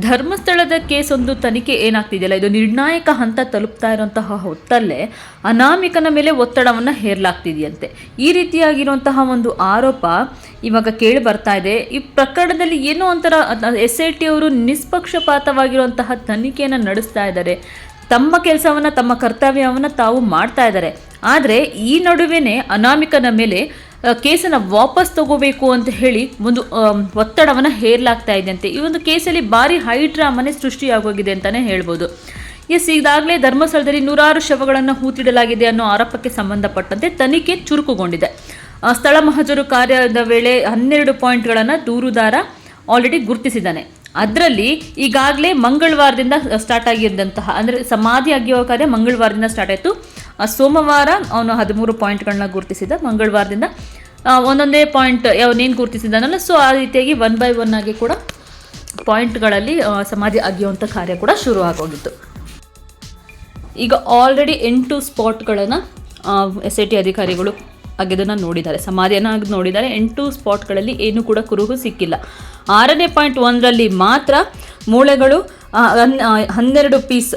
ಧರ್ಮಸ್ಥಳದ ಕೇಸ್ ಒಂದು ತನಿಖೆ ಏನಾಗ್ತಿದೆಯಲ್ಲ? ಇದು ನಿರ್ಣಾಯಕ ಹಂತ ತಲುಪ್ತಾ ಇರುವಂತಹ ಹೊತ್ತಲ್ಲೇ ಅನಾಮಿಕನ ಮೇಲೆ ಒತ್ತಡವನ್ನು ಹೇರಲಾಗ್ತಿದೆಯಂತೆ. ಈ ರೀತಿಯಾಗಿರುವಂತಹ ಒಂದು ಆರೋಪ ಇವಾಗ ಕೇಳಿ ಬರ್ತಾ ಇದೆ. ಈ ಪ್ರಕರಣದಲ್ಲಿ ಏನೋ ಒಂಥರ ಎಸ್ ಐ ಟಿ ಅವರು ನಿಷ್ಪಕ್ಷಪಾತವಾಗಿರುವಂತಹ ತನಿಖೆಯನ್ನು ನಡೆಸ್ತಾ ಇದ್ದಾರೆ. ತಮ್ಮ ಕೆಲಸವನ್ನು, ತಮ್ಮ ಕರ್ತವ್ಯವನ್ನು ತಾವು ಮಾಡ್ತಾ ಇದ್ದಾರೆ. ಆದರೆ ಈ ನಡುವೆನೇ ಅನಾಮಿಕನ ಮೇಲೆ ಕೇಸನ್ನು ವಾಪಸ್ ತಗೋಬೇಕು ಅಂತ ಹೇಳಿ ಒಂದು ಒತ್ತಡವನ್ನು ಹೇರಲಾಗ್ತಾ ಇದೆಯಂತೆ. ಈ ಒಂದು ಕೇಸಲ್ಲಿ ಭಾರಿ ಹೈ ಡ್ರಾಮನೇ ಸೃಷ್ಟಿಯಾಗೋಗಿದೆ ಅಂತಲೇ ಹೇಳ್ಬೋದು. ಎಸ್, ಈಗಾಗಲೇ ಧರ್ಮಸ್ಥಳದಲ್ಲಿ ನೂರಾರು ಶವಗಳನ್ನು ಹೂತಿಡಲಾಗಿದೆ ಅನ್ನೋ ಆರೋಪಕ್ಕೆ ಸಂಬಂಧಪಟ್ಟಂತೆ ತನಿಖೆ ಚುರುಕುಗೊಂಡಿದೆ. ಸ್ಥಳ ಮಹಜರು ಕಾರ್ಯದ ವೇಳೆ ಹನ್ನೆರಡು ಪಾಯಿಂಟ್ಗಳನ್ನು ದೂರುದಾರ ಆಲ್ರೆಡಿ ಗುರುತಿಸಿದ್ದಾನೆ. ಅದರಲ್ಲಿ ಈಗಾಗಲೇ ಮಂಗಳವಾರದಿಂದ ಸ್ಟಾರ್ಟ್ ಆಗಿದ್ದಂತಹ, ಅಂದರೆ ಸಮಾಧಿ ಅಗಿಯೋ ಕಾರ್ಯ ಮಂಗಳವಾರದಿಂದ ಸ್ಟಾರ್ಟ್ ಆಯಿತು. ಸೋಮವಾರ ಅವನು ಹದಿಮೂರು ಪಾಯಿಂಟ್ಗಳನ್ನ ಗುರುತಿಸಿದ, ಮಂಗಳವಾರದಿಂದ ಒಂದೊಂದೇ ಪಾಯಿಂಟ್ ಅವನೇನು ಗುರುತಿಸಿದ್ದಾನಲ್ಲ ಸೊ ಆ ರೀತಿಯಾಗಿ ಒನ್ ಬೈ ಒನ್ ಆಗಿ ಕೂಡ ಪಾಯಿಂಟ್ಗಳಲ್ಲಿ ಸಮಾಧಿ ಅಗೆಯುವಂಥ ಕಾರ್ಯ ಕೂಡ ಶುರು ಆಗೋಗಿತ್ತು. ಈಗ ಆಲ್ರೆಡಿ ಎಂಟು ಸ್ಪಾಟ್ಗಳನ್ನು ಎಸ್ ಐ ಟಿ ಅಧಿಕಾರಿಗಳು ಅಗೆದನ್ನು ನೋಡಿದ್ದಾರೆ. ಸಮಾಧಿಯನ್ನು ಅಗ್ದು ನೋಡಿದ್ದಾರೆ. ಎಂಟು ಸ್ಪಾಟ್ಗಳಲ್ಲಿ ಏನೂ ಕೂಡ ಕುರುಹು ಸಿಕ್ಕಿಲ್ಲ. ಆರನೇ ಪಾಯಿಂಟ್ ಒಂದರಲ್ಲಿ ಮಾತ್ರ ಮೂಳೆಗಳು ಹನ್ನೆರಡು ಪೀಸ್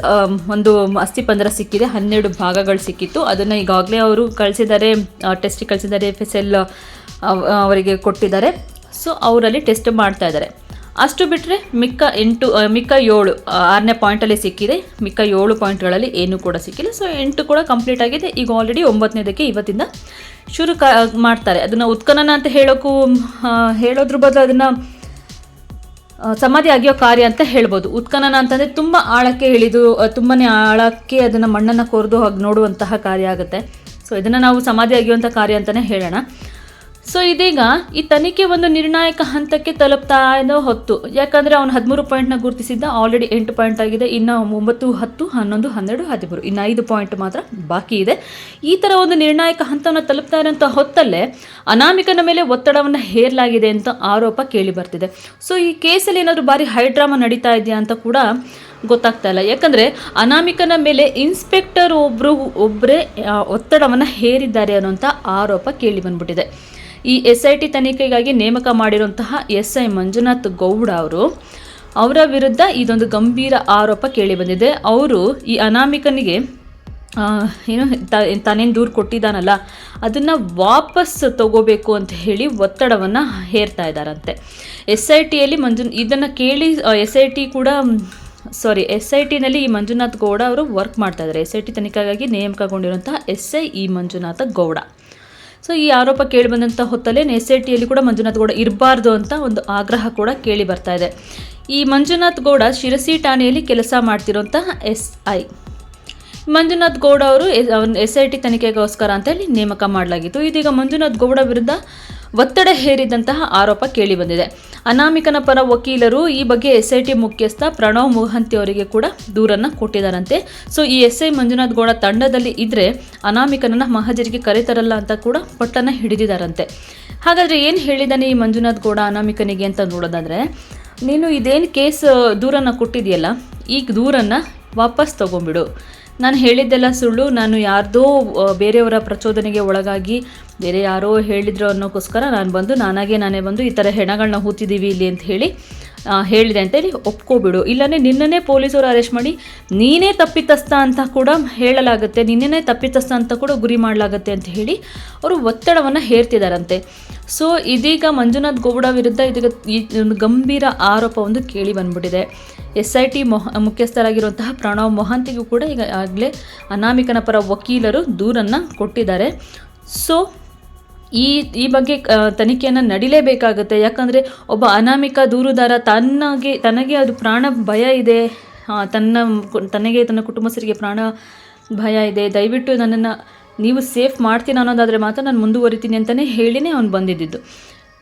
ಒಂದು ಅಸ್ಥಿಪಂಜರ ಸಿಕ್ಕಿದೆ, ಹನ್ನೆರಡು ಭಾಗಗಳು ಸಿಕ್ಕಿತ್ತು. ಅದನ್ನು ಈಗಾಗಲೇ ಅವರು ಕಳಿಸಿದ್ದಾರೆ ಟೆಸ್ಟಿಗೆ ಕಳಿಸಿದ್ದಾರೆ ಎಫ್ ಎಸ್ ಎಲ್ ಅವರಿಗೆ ಕೊಟ್ಟಿದ್ದಾರೆ. ಸೊ ಅವರಲ್ಲಿ ಟೆಸ್ಟ್ ಮಾಡ್ತಾ ಇದ್ದಾರೆ. ಅಷ್ಟು ಬಿಟ್ಟರೆ ಮಿಕ್ಕ ಎಂಟು ಮಿಕ್ಕ ಏಳು ಆರನೇ ಪಾಯಿಂಟಲ್ಲಿ ಸಿಕ್ಕಿದೆ. ಮಿಕ್ಕ ಏಳು ಪಾಯಿಂಟ್ಗಳಲ್ಲಿ ಏನೂ ಕೂಡ ಸಿಕ್ಕಿಲ್ಲ. ಸೊ ಎಂಟು ಕೂಡ ಕಂಪ್ಲೀಟ್ ಆಗಿದೆ. ಈಗ ಆಲ್ರೆಡಿ ಒಂಬತ್ತನೇದಕ್ಕೆ ಇವತ್ತಿಂದ ಶುರು ಕ, ಮಾಡ್ತಾರೆ. ಅದನ್ನು ಉತ್ಖನನ ಅಂತ ಹೇಳೋಕ್ಕೂ ಹೇಳೋದ್ರ ಬದಲು ಅದನ್ನು ಸಮಾಧಿ ಆಗಿಯೋ ಕಾರ್ಯ ಅಂತ ಹೇಳ್ಬೋದು. ಉತ್ಖನನ ಅಂತಂದರೆ ತುಂಬ ಆಳಕ್ಕೆ ಇಳಿದು ತುಂಬನೇ ಆಳಕ್ಕೆ ಅದನ್ನು ಮಣ್ಣನ್ನು ಕೊರೆದು ಹಾಗೆ ನೋಡುವಂತಹ ಕಾರ್ಯ ಆಗುತ್ತೆ. ಸೊ ಇದನ್ನು ನಾವು ಸಮಾಧಿ ಆಗಿರುವಂಥ ಕಾರ್ಯ ಅಂತಲೇ ಹೇಳೋಣ. ಸೊ ಇದೀಗ ಈ ತನಿಖೆ ಒಂದು ನಿರ್ಣಾಯಕ ಹಂತಕ್ಕೆ ತಲುಪ್ತಾ ಇರೋ ಹೊತ್ತು. ಯಾಕಂದರೆ ಅವನು ಹದಿಮೂರು ಪಾಯಿಂಟ್ನ ಗುರುತಿಸಿದ್ದ ಆಲ್ರೆಡಿ ಎಂಟು ಪಾಯಿಂಟ್ ಆಗಿದೆ, ಇನ್ನು ಒಂಬತ್ತು, ಹತ್ತು, ಹನ್ನೊಂದು, ಹನ್ನೆರಡು, ಹದಿಮೂರು, ಇನ್ನು ಐದು ಪಾಯಿಂಟ್ ಮಾತ್ರ ಬಾಕಿ ಇದೆ. ಈ ಥರ ಒಂದು ನಿರ್ಣಾಯಕ ಹಂತವನ್ನು ತಲುಪ್ತಾ ಇರೋಂಥ ಹೊತ್ತಲ್ಲೇ ಅನಾಮಿಕನ ಮೇಲೆ ಒತ್ತಡವನ್ನು ಹೇರಲಾಗಿದೆ ಅಂತ ಆರೋಪ ಕೇಳಿ ಬರ್ತಿದೆ. ಸೊ ಈ ಕೇಸಲ್ಲಿ ಏನಾದರೂ ಭಾರಿ ಹೈಡ್ರಾಮಾ ನಡೀತಾ ಇದೆಯಾ ಅಂತ ಕೂಡ ಗೊತ್ತಾಗ್ತಾ ಇಲ್ಲ. ಯಾಕಂದರೆ ಅನಾಮಿಕನ ಮೇಲೆ ಇನ್ಸ್ಪೆಕ್ಟರ್ ಒಬ್ಬರು ಒಬ್ಬರೇ ಒತ್ತಡವನ್ನು ಹೇರಿದ್ದಾರೆ ಅನ್ನೋಂಥ ಆರೋಪ ಕೇಳಿ ಬಂದ್ಬಿಟ್ಟಿದೆ. ಈ ಎಸ್ ಐ ಟಿ ತನಿಖೆಗಾಗಿ ನೇಮಕ ಮಾಡಿರುವಂತಹ ಎಸ್ ಐ ಮಂಜುನಾಥ್ ಗೌಡ ಅವರು, ಅವರ ವಿರುದ್ಧ ಇದೊಂದು ಗಂಭೀರ ಆರೋಪ ಕೇಳಿ ಬಂದಿದೆ. ಅವರು ಈ ಅನಾಮಿಕನಿಗೆ ಏನು, ತ- ತಾನೇನು ದೂರು ಕೊಟ್ಟಿದ್ದಾನಲ್ಲ, ಅದನ್ನು ವಾಪಸ್ ತಗೋಬೇಕು ಅಂತ ಹೇಳಿ ಒತ್ತಡವನ್ನು ಹೇರ್ತಾ ಇದ್ದಾರಂತೆ. ಎಸ್ ಐ ಟಿಯಲ್ಲಿ ಮಂಜು, ಇದನ್ನು ಕೇಳಿ ಎಸ್ ಐ ಟಿ ಕೂಡ, ಸಾರಿ ಎಸ್ ಐ ಟಿನಲ್ಲಿ ಈ ಮಂಜುನಾಥ್ ಗೌಡ ಅವರು ವರ್ಕ್ ಮಾಡ್ತಾ ಇದ್ದಾರೆ. ಎಸ್ ಐ ಟಿ ತನಿಖೆಗಾಗಿ ನೇಮಕಗೊಂಡಿರುವಂತಹ S I E Manjunatha Gowda. So ಈ ಆರೋಪ ಕೇಳಿ ಬಂದಂಥ ಹೊತ್ತಲ್ಲೇ ಎಸ್ ಐ ಕೂಡ ಮಂಜುನಾಥ್ ಗೌಡ ಇರಬಾರ್ದು ಅಂತ ಒಂದು ಆಗ್ರಹ ಕೂಡ ಕೇಳಿ ಬರ್ತಾ ಇದೆ. ಈ ಮಂಜುನಾಥ್ ಗೌಡ ಶಿರಸಿ ಠಾಣೆಯಲ್ಲಿ ಕೆಲಸ ಮಾಡ್ತಿರುವಂತಹ ಎಸ್ ಐ. ಮಂಜುನಾಥ್ ಗೌಡ ಅವರು ಎಸ್ ಐ ಟಿ ತನಿಖೆಗೋಸ್ಕರ ಅಂತ ಹೇಳಿ ನೇಮಕ ಮಾಡಲಾಗಿತ್ತು. ಇದೀಗ ಮಂಜುನಾಥ್ ಗೌಡ ವಿರುದ್ಧ ಒತ್ತಡ ಹೇರಿದಂತಹ ಆರೋಪ ಕೇಳಿಬಂದಿದೆ ಅನಾಮಿಕನ ಪರ ವಕೀಲರು ಈ ಬಗ್ಗೆ ಎಸ್ ಐ ಟಿ ಮುಖ್ಯಸ್ಥ ಪ್ರಣವ್ ಮೊಹಂತಿ ಅವರಿಗೆ ಕೂಡ ದೂರನ್ನು ಕೊಟ್ಟಿದ್ದಾರಂತೆ. ಸೊ ಈ ಎಸ್ ಐ ಮಂಜುನಾಥ್ ಗೌಡ ತಂಡದಲ್ಲಿ ಇದ್ದರೆ ಅನಾಮಿಕನನ್ನ ಮಹಜರಿಗೆ ಕರೆತರಲ್ಲ ಅಂತ ಕೂಡ ಪಟ್ಟನ್ನು ಹಿಡಿದಿದ್ದಾರಂತೆ. ಹಾಗಾದರೆ ಏನು ಹೇಳಿದ್ದಾನೆ ಈ ಮಂಜುನಾಥ್ ಗೌಡ ಅನಾಮಿಕನಿಗೆ ಅಂತ ನೋಡೋದಾದರೆ, ನೀನು ಇದೇನು ಕೇಸ್ ದೂರನ್ನು ಕೊಟ್ಟಿದೆಯಲ್ಲ ಈ ದೂರನ್ನು ವಾಪಸ್ ತಗೊಂಬಿಡು ನಾನು ಹೇಳಿದ್ದೆಲ್ಲ ಸುಳ್ಳು. ನಾನು ಯಾರ್ದೋ ಬೇರೆಯವರ ಪ್ರಚೋದನೆಗೆ ಒಳಗಾಗಿ ಬೇರೆ ಯಾರೋ ಹೇಳಿದ್ರು ಅನ್ನೋಕ್ಕೋಸ್ಕರ ನಾನು ಬಂದು, ನಾನಾಗೆ ನಾನೇ ಬಂದು ಈ ಥರ ಹೆಣಗಳನ್ನ ಹೂತಿದ್ದೀವಿ ಇಲ್ಲಿ ಅಂತ ಹೇಳಿ ಹೇಳಿದೆ ಅಂತ ಹೇಳಿ ಒಪ್ಕೋಬಿಡು. ಇಲ್ಲಾಂದರೆ ನಿನ್ನನ್ನೇ ಪೊಲೀಸರು ಅರೆಸ್ಟ್ ಮಾಡಿ ನೀನೇ ತಪ್ಪಿತಸ್ಥ ಅಂತ ಕೂಡ ಹೇಳಲಾಗುತ್ತೆ ನಿನ್ನೇ ತಪ್ಪಿತಸ್ಥ ಅಂತ ಕೂಡ ಗುರಿ ಮಾಡಲಾಗುತ್ತೆ ಅಂತ ಹೇಳಿ ಅವರು ಒತ್ತಡವನ್ನು ಹೇರ್ತಿದ್ದಾರಂತೆ ಸೊ ಇದೀಗ ಮಂಜುನಾಥ್ ಗೌಡ ವಿರುದ್ಧ ಇದೀಗ ಒಂದು ಗಂಭೀರ ಆರೋಪ ಒಂದು ಕೇಳಿ ಬಂದ್ಬಿಟ್ಟಿದೆ. ಎಸ್ ಐ ಟಿ ಮೊಹ, ಮುಖ್ಯಸ್ಥರಾಗಿರುವಂತಹ ಪ್ರಣವ್ ಮೊಹಾಂತಿಗೂ ಕೂಡ ಈಗ ಆಗಲೇ ಅನಾಮಿಕನ ಪರ ವಕೀಲರು ದೂರನ್ನು ಕೊಟ್ಟಿದ್ದಾರೆ. ಸೊ ಈ ಈ ಬಗ್ಗೆ ತನಿಖೆಯನ್ನು ನಡಿಲೇಬೇಕಾಗುತ್ತೆ. ಯಾಕಂದರೆ ಒಬ್ಬ ಅನಾಮಿಕ ದೂರುದಾರ ತನ್ನಗೆ, ತನಗೆ ಅದು ಪ್ರಾಣ ಭಯ ಇದೆ. ತನ್ನ ತನಗೆ, ತನ್ನ ಕುಟುಂಬಸ್ಥರಿಗೆ ಪ್ರಾಣ ಭಯ ಇದೆ. ದಯವಿಟ್ಟು ನನ್ನನ್ನು ನೀವು ಸೇಫ್ ಮಾಡ್ತೀನಿ ಅನ್ನೋದಾದರೆ ಮಾತ್ರ ನಾನು ಮುಂದುವರಿತೀನಿ ಅಂತಲೇ ಹೇಳಿನೇ ಅವನು ಬಂದಿದ್ದಿದ್ದು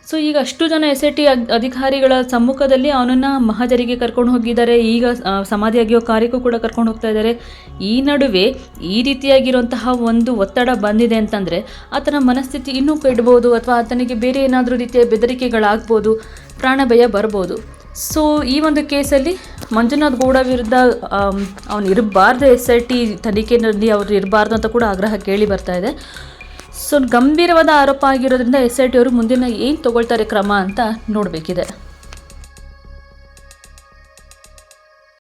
ಸೊ ಈಗ ಅಷ್ಟು ಜನ ಎಸ್ ಐ ಟಿ ಅಧಿಕಾರಿಗಳ ಸಮ್ಮುಖದಲ್ಲಿ ಅವನನ್ನು ಮಹಾಜರಿಗೆ ಕರ್ಕೊಂಡು ಹೋಗಿದ್ದಾರೆ. ಈಗ ಸಮಾಧಿ ಆಗಿಯೋ ಕಾರ್ಯಕ್ಕೂ ಕೂಡ ಕರ್ಕೊಂಡು ಹೋಗ್ತಾ ಇದ್ದಾರೆ. ಈ ನಡುವೆ ಈ ರೀತಿಯಾಗಿರುವಂತಹ ಒಂದು ಒತ್ತಡ ಬಂದಿದೆ ಅಂತಂದರೆ ಆತನ ಮನಸ್ಥಿತಿ ಇನ್ನೂ ಕೆಡ್ಬೋದು ಅಥವಾ ಆತನಿಗೆ ಬೇರೆ ಏನಾದರೂ ರೀತಿಯ ಬೆದರಿಕೆಗಳಾಗ್ಬೋದು ಪ್ರಾಣ ಭಯ ಬರ್ಬೋದು. ಸೊ ಈ ಒಂದು ಕೇಸಲ್ಲಿ ಮಂಜುನಾಥ್ ಗೌಡ ವಿರುದ್ಧ ಅವನು ಇರಬಾರ್ದು ಎಸ್ ಐ ಟಿ ತನಿಖೆಯಲ್ಲಿ ಅವರು ಇರಬಾರ್ದು ಅಂತ ಕೂಡ ಆಗ್ರಹ ಕೇಳಿ ಬರ್ತಾ ಇದೆ. ಸೊ ಗಂಭೀರವಾದ ಆರೋಪ ಆಗಿರೋದ್ರಿಂದ ಎಸ್ ಐ ಟಿ ಅವರು ಮುಂದಿನ ಏನು ತಗೊಳ್ತಾರೆ ಕ್ರಮ ಅಂತ ನೋಡಬೇಕಿದೆ.